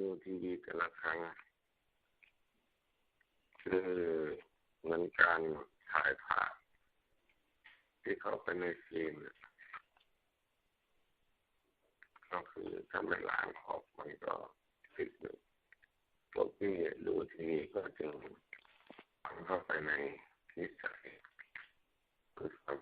ดูทีวีแต่ละครั้งคือเหมือนการถ่ายภาพที่เข้าไปในฟิล์มก็คือถ้าไม่ล้างออกมันก็ติดอยู่พวกที่ดูทีวีก็จึงฟังเข้าไปในนิสัยคือความ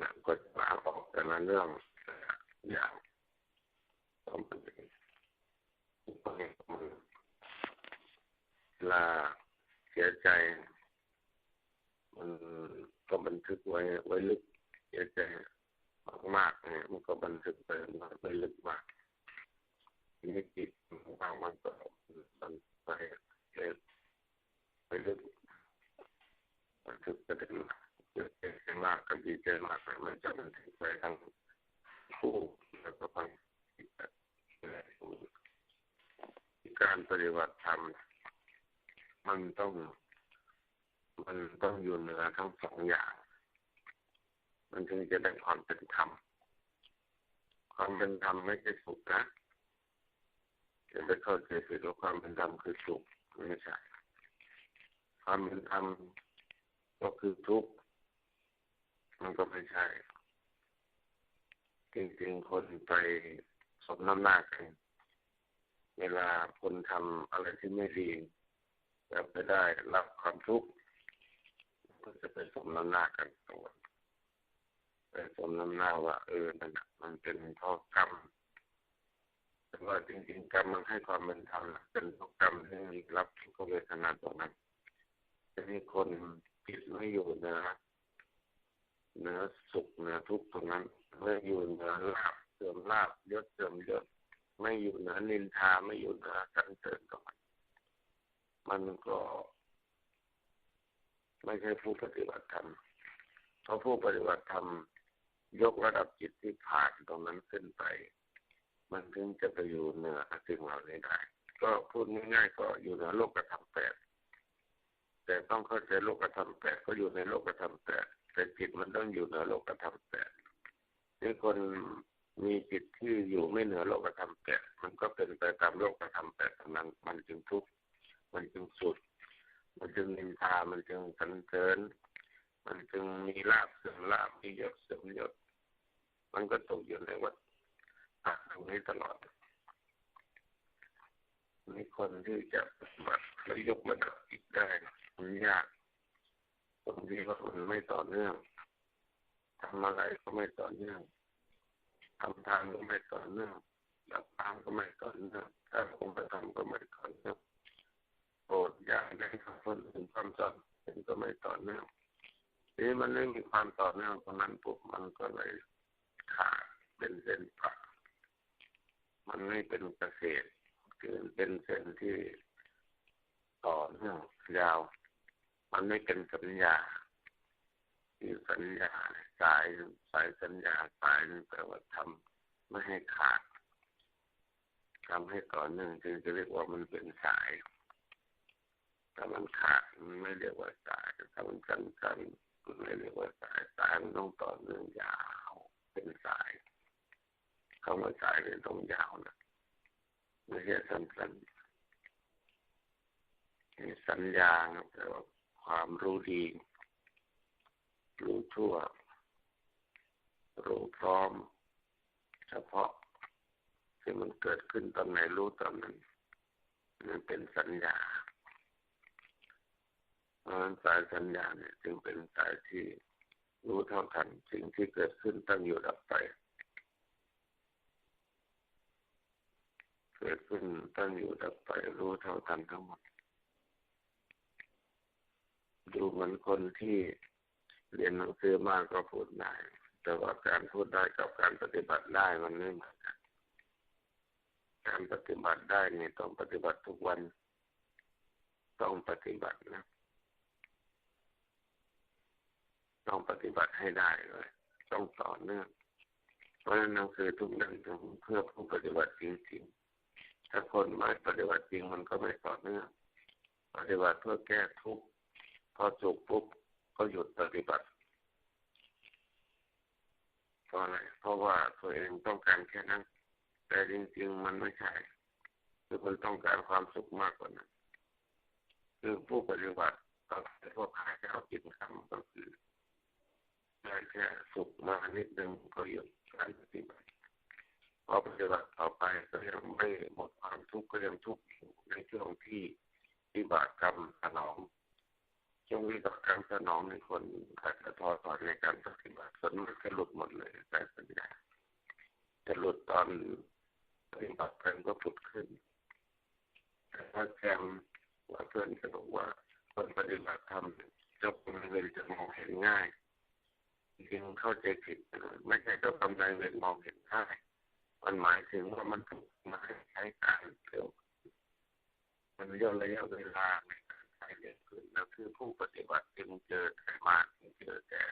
หนังก็ล้างออกแต่ละเรื่องต้องเป็น ลาเสียใจ มันก็บันทึกไว้ไว้ลึกเสียใจมากๆเนี่ยมันก็บันทึกไปไปลึกมากทีนี้จิตบางมันก็มันไปไปลึกบันทึกไปถึงเกิดใจมากกับดีใจมากมันจะบันทึกไปทั้งคู่แล้วก็ทั้งการปฏิบัติธรรม มันต้อง มันต้องอยู่เหนือทั้งสองอย่าง มันถึงจะได้ความเป็นธรรมความเป็นธรรมไม่ใช่สุขนะจะไปเข้าใจผิดว่าความเป็นธรรมคือสุขไม่ใช่ความเป็นธรรมก็คือทุกข์มันก็ไม่ใช่จริงๆคนไปสมน้ำหน้ากัน เวลาคนทำอะไรที่ไม่ดี จะไปได้รับความทุกข์ก็จะไปสมน้ำหน้ากันตัวไปสมน้ำหน้าว่า เออนั่นมันเป็นเพราะกรรมแต่ว่าจริงๆกรรมมันให้ความเป็นธรรมเป็นเพราะกรรมที่รับทุกขเวทนาตรงนั้นจะมีคนผิดไม่อยู่นื้อเนื้อสุขเนื้อทุกข์ตรงนั้นไม่อยู่เนื้อลาบเสื่อมลาบยศเสื่อมยศไม่อยู่เนื้อนินทาไม่อยู่เนื้อสันเสริญตรงนั้น มันก็ ไม่ใช่ผู้ปฏิบัติธรรมเพราะผู้ปฏิบัติธรรมยกระดับจิตที่ผ่านตรงนั้นขึ้นไป มันถึงจะไปอยู่เหนือสิ่งเหล่านี้ได้ ก็พูดง่ายๆก็อยู่เหนือโลกธรรมแปดแต่ต้องเข้าใจโลกธรรมแปดก็อยู่ในโลกธรรมแปดแต่จิตมันต้องอยู่เหนือโลกธรรมแปดนี่คนมีจิตที่อยู่ไม่เหนือโลกธรรมแปดมันก็เป็นไปตามโลกธรรมแปดนั้นมันจึงทุกข์ มันจึงสุด มันจึงนินทา มันจึงสันเสริญ มันจึงมีลาบเสื่อมลาบมียศเสื่อมยศ มันก็ตกอยู่ในวัฏตรงนี้ตลอดมีคนที่จะปฏิบัติแล้วยกระดับอีกได้มันยากตรงที่ว่ามันไม่ต่อเนื่องทำอะไรก็ไม่ต่อเนื่องทำทางก็ไม่ต่อเนื่องรับตามก็ไม่ต่อเนื่องถ้าคงไปทำก็ไม่ต่อเนื่องโปรดอย่าได้คนอื่นความสอนเป็นก็ไม่ต่ อเนื่องนี่มันไม่มีความต่อเนื่องตรงนั้นปุ๊บมันก็เลยขาดเป็นเส้นผ่ามันไม่เป็นเกษตรคือเป็นเส้นที่ต่อเนื่องยาว มันไม่เป็นสัญญาที่สัญญาสายสายสัญญาสายนึงแปลว่าทำไม่ให้ขาดทำให้ต่อเนื่องจึงจะเรียกว่ามันเป็นสาย ถ้ามันขาดมันไม่เรียกว่าสายถ้ามันกันกันไม่เรียกว่าสายสายมันต้องต่อเนื่องยาวเป็นสายคำว่าสายเป็นต้องยาวนะไม่ใช่สั้นๆสัญญาแปลว่าความรู้ดีรู้ทั่วรู้พร้อม เฉพาะที่มันเกิดขึ้นตอนไหนรู้ตอนนั้นมันเป็นสัญญา ราะสายสัญญาเนี่ยจึงเป็นสายที่รู้เท่าทันสิ่งที่เกิดขึ้นตั้งอยู่ดับไป เกิดขึ้นตั้งอยู่ดับไป รู้เท่าทันทั้งหมด ดูเหมือนคนที่เรียนหนังสือมากก็พูดได้แต่ว่าการพูดได้กับการปฏิบัติได้มันไม่เหมือนกันการปฏิบัติได้เนี่ยต้องปฏิบัติทุกวัน ต้องปฏิบัตินะ ต้องปฏิบัติให้ได้เลย ต้องต่อเนื่อง เพราะฉะนั้นหนังสือทุกเล่มเพื่อผู้ปฏิบัติจริงๆถ้าคนไม่ปฏิบัติจริงมันก็ไม่ต่อเนื่อง ปฏิบัติเพื่อแก้ทุกข์พอจุกปุ๊บก็หยุดปฏิบัติเพราะอะไรเพราะว่าตัวเองต้องการแค่นั้น แต่จริง ๆ มันไม่ใช่คือมันต้องการความสุขมากกว่านั้น คือผู้ปฏิบัติก็พวกขายเอากินคำก็คือ ได้แค่สุขมานิดนึงก็หยุดการปฏิบัติพอปฏิบัติต่อไปก็ยังไม่หมดความทุกข์ก็ยังทุกข์อยู่ในช่วงที่ที่บาปกรรมสนองช่วงวิบากกรรมสนองในคนอาจจะทอถอนในการปฏิบัติส่วนมันจะหลุดหมดเลยแต่ปัญญาจะหลุดตอนปฏิบัติกันก็ผุดขึ้นแต่ถ้าแกมว่าเพื่อนจะบอกว่าคนปฏิบัติธรรมเจ้ากรรมนเวรจะมองเห็นง่าย จริงเข้าใจผิดไม่ใช่เจ้ากรรมนายเวรมองเห็นง่ายมันหมายถึงว่ามันถูกมาใช้การเร็วมันย่นระยะเวลาในการใช้เร็วขึ้นแล้วคือผู้ปฏิบัติจึงเจอแต่มากเจอแต่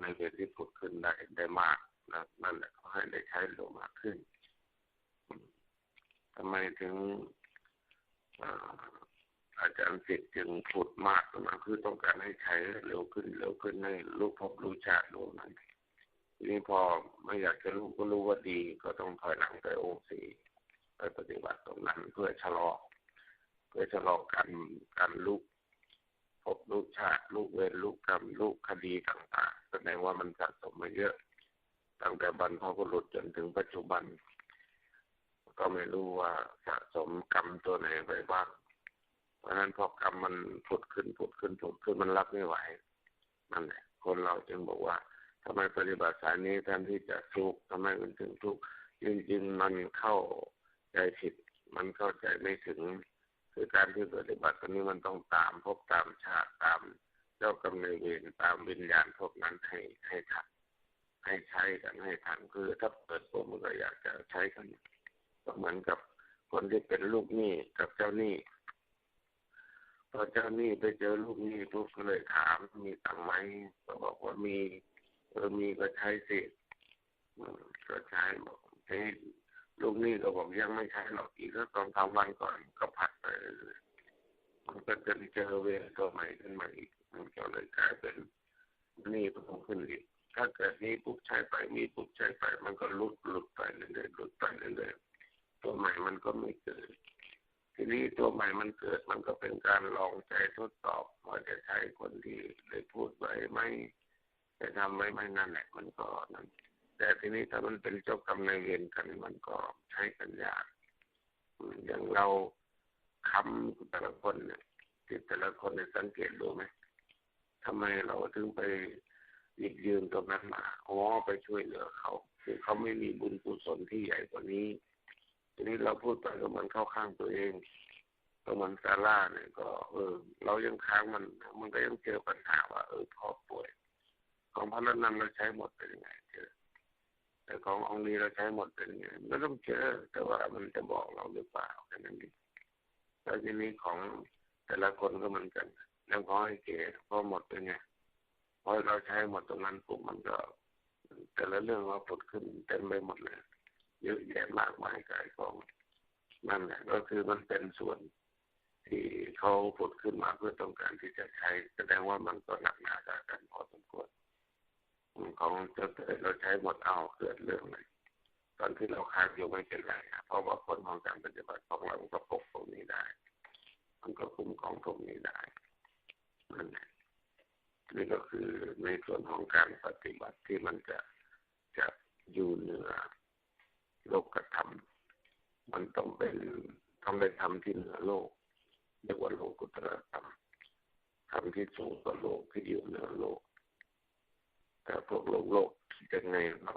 ในเวรที่ผุดขึ้นได้ได้มากนะนั่นแหละเขาให้ได้ใช้เร็วมากขึ้นทำไมถึง อาจารย์สิทธิ์จึงพูดมากนะคือต้องการให้ใช้เร็วขึ้นเร็วขึ้นให้รู้พบรู้ชาติรู้นั้นทีนี้พอไม่อยากจะรู้ก็รู้ว่าดีก็ต้องถอยหลังไปองค์สี่ไปปฏิบัติตรงนั้นเพื่อชะลอเพื่อชะลอการการลุกพบลูกชาติลูกเวรลูกกรรมลูกคดีต่างๆแสดงว่ามันสะสมมาเยอะ ตั้งแต่บรรพบุรุษจนถึงปัจจุบัน ก็ไม่รู้ว่าสะสมกรรมตัวไหนไปบ้าง ราะนั้นพอกรรมมันผุดขึ้นผุดขึ้นผุดขึ้นมันรับไม่ไหวนั่นแหละคนเราจึงบอกว่าทำไมปฏิบัติสายนี้แทนที่จะทุกข์ทำไมมันถึงทุกข์จริงๆมันเข้าใจผิดมันเข้าใจไม่ถึง คือการที่ปฏิบัติตรงนี้มันต้องตามพบตามชาติตามเจ้ากรรมนายเวรตามวิญญาณพวกนั้นให้ให้ทันให้ใช้กันให้ทันคือถ้าเปิดตัวมันก็อยากจะใช้กันก็เหมือนกับคนที่เป็นลูกหนี้กับเจ้าหนี้ พอเจ้าหนี้ไปเจอลูกหนี้ปุ๊บก็เลยถามมีตังไหมก็บอกว่ามีเออมีก็ใช้สิก็ใช้บอกเฮ้ลูกหนี้ก็บอกยังไม่ใช้หรอกอีกก็ตอนทำวันก่อนก็ผัดไปมันก็จะเจอเวรตัวใหม่ขึ้นมาอีกมันก็เลยกลายเป็นหนี้เพิ่มขึ้นอีกถ้าเกิดนี้ปุ๊บใช้ไปมีปุ๊บใช้ไป มันก็ลุดหลุดไปเรื่อยๆหลุดไปเรื่อยๆตัวใหม่มันก็ไม่เกิด ทีนี้ตัวใหม่มันเกิดมันก็เป็นการลองใจทดสอบว่าจะใช้คนที่ได้พูดไว้ไหมจะทำไว้ไหมนั่นแหละมันก็นั่นแต่ทีนี้ถ้ามันเป็นเจ้ากรรมนายเวรกันมันก็ใช้กันยากอย่างเราคำแต่ละคนเนี่ยแต่ละคนเนี่ยสังเกตดูไหมทำไมเราถึงไปหยิบยืมตรงนั้นมาอ๋อไปช่วยเหลือเขา คือเขาไม่มีบุญกุศลที่ใหญ่กว่านี้ ทีนี้เราพูดไปก็มันเข้าข้างตัวเองก็มันซาร่าเนี่ยก็ เออ เรายังค้างมัน มันก็ยังเจอปัญหาว่า เออพ่อป่วย ของพระนันเราใช้หมดเป็นยังไงเจอ แต่ขององค์นี้เราใช้หมดเป็นยังไงไม่ต้องเจอ แต่ว่ามันจะบอกเราหรือเปล่าแค่นั้นเองแล้วทีนี้ของแต่ละคนก็เหมือนกันแล้วขอให้เก๋พอหมดเป็นไงพอเราใช้หมดตรงนั้นปุ๊บมันก็ แต่ละเรื่องว่าผดขึ้นเต็มไปหมดเลย เยอะแยะมากมายกายกองนั่นแหละก็คือมันเป็นส่วนที่เขาผดขึ้นมาเพื่อต้องการที่จะใช้แสดงว่ามันก็หนักหนาสากันพอสมควรของเจ้าเราใช้หมดเอาเกิดเรื่องเลยตอนที่เราค้างอยู่ไม่เป็นไรเพราะว่าผลของการปฏิบัติของเราก็ปกตรงนี้ได้ มันก็คุ้มของตรงนี้ได้นั่นแหละนี่ก็คือในส่วนของการปฏิบัติที่มันจะจะอยู่เหนือ โลกธรรมมันต้องเป็นต้องได้ทำที่เหนือโลกเรียกว่าโลกุตรธรรมทำที่สูงกว่าโลกที่อยู่เหนือโลก แต่พวกโลกโลกคิดยังไงเรา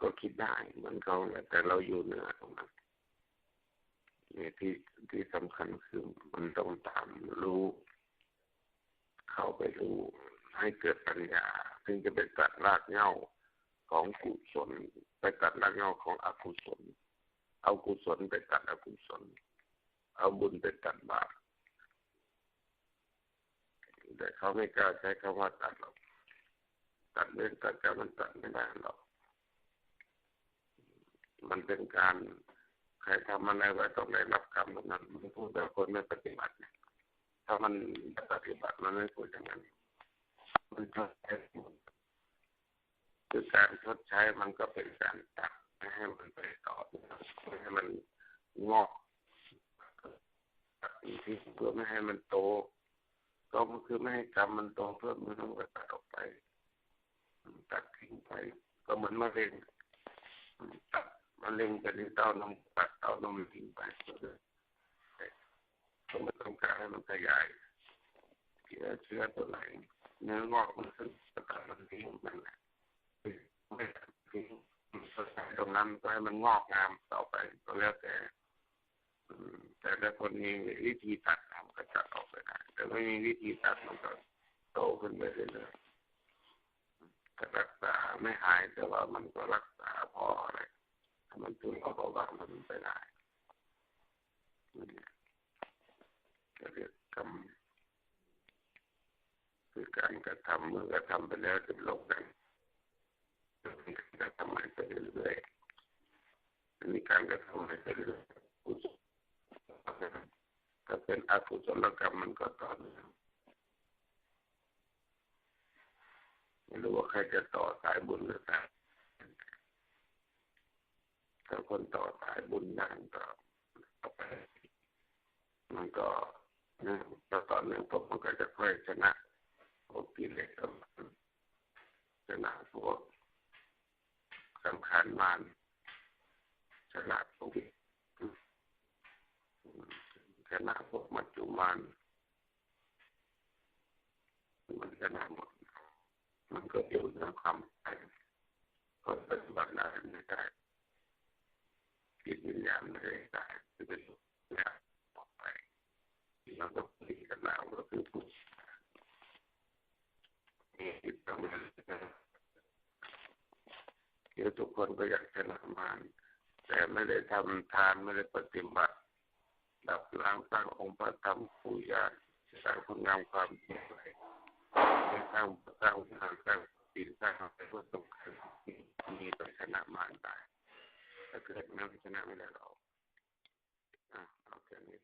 ก็คิดได้เหมือนเขาแต่เราอยู่เหนือตรงนั้นนี่ที่ที่สำคัญคือมันต้องตามรู้ เข้าไปรู้ให้เกิดปัญญาถึงจะเป็นตัดรากเหง้า ของกุศล ไปตัดรากเงาของอกุศล เอากุศลไปตัดอกุศล เอาบุญไปตัดบาปแต่เขาไม่กล้าใช้คำว่าตัดหรอกตัดเรื่องตัดกันมันตัดไม่ได้หรอก มันเป็นการใครทำอะไรไว้ต้องได้รับกรรมนั้นมันพูดแต่คนไม่ปฏิบัติถ้ามันปฏิบัติมันไม่พูดอย่างนั้น มันชดใช้ คือการชดใช้มันก็เป็นการตัดไม่ให้มันไปต่อไม่ให้มันงอกที่เพื่อไม่ให้มันโต ก็คือไม่ให้กรรมมันโตเพื่อมันต้องตัดออกไป ตัดทิ้งไป ก็เหมือนมะเร็งตัดมะเร็งจะที่เต้านมตัดเต้านมทิ้งไปก็เลยก็ไม่ต้องการให้มันขยายเชื้อเชื้อตัวไหนเนื้องอกมันขึ้นตัดมันทิ้งมันแหละ ไม่ทิ้งตรงนั้นก็ให้มันงอกงามต่อไปก็แล้วแต่แต่ถ้าคนมีวิธีตัดมันก็ตัดออกไปได้แต่ไม่มีวิธีตัดมันก็โตขึ้นไปเรื่อยๆก็รักษาไม่หายแต่ว่ามันก็รักษาพออะไรถ้ามันถึงเอาเบามันไปได้ก็เรียกกรรมคือการกระทำเมื่อกระทำไปแล้วจะลงกัน ทำไปเรื่อยๆมีการกระทำไปเรื่อยๆถ้าเป็นอกุศลกรรมมันก็ต่อเนื่องไม่รู้ว่าใครจะต่อสายบุญหรือสายถ้าคนต่อสายบุญนานก็ต่อไปมันก็นี่ยต่อเนื่องพวกมันก็จะค่อยชนะพวกกิเลสชนะพวก สำคัญมันชนะพวกชนะพวกมัจจุมันมันชนะหมด มันก็อยู่ในความไปก็ปฏิบัติได้ไม่ได้จิตวิญญาณไม่ได้คือเป็นอย่างต่อไปที่เราต้องคุยกันแล้วก็คือผู้มีจิตต้องเป็น เดี๋ยวทุกคนก็อยากชนะมารแต่ไม่ได้ทำทานไม่ได้ปฏิบัติ ดับล้างสร้างองค์พระธรรมปู่ย่าสร้างคุณงามความดีไว้สร้างสร้างทางสร้างศีลสร้างอะไรเพื่อต้องมีต่อชนะมารได้ถ้าเกิดไม่ชนะไม่ได้เราอะเอาแค่นี้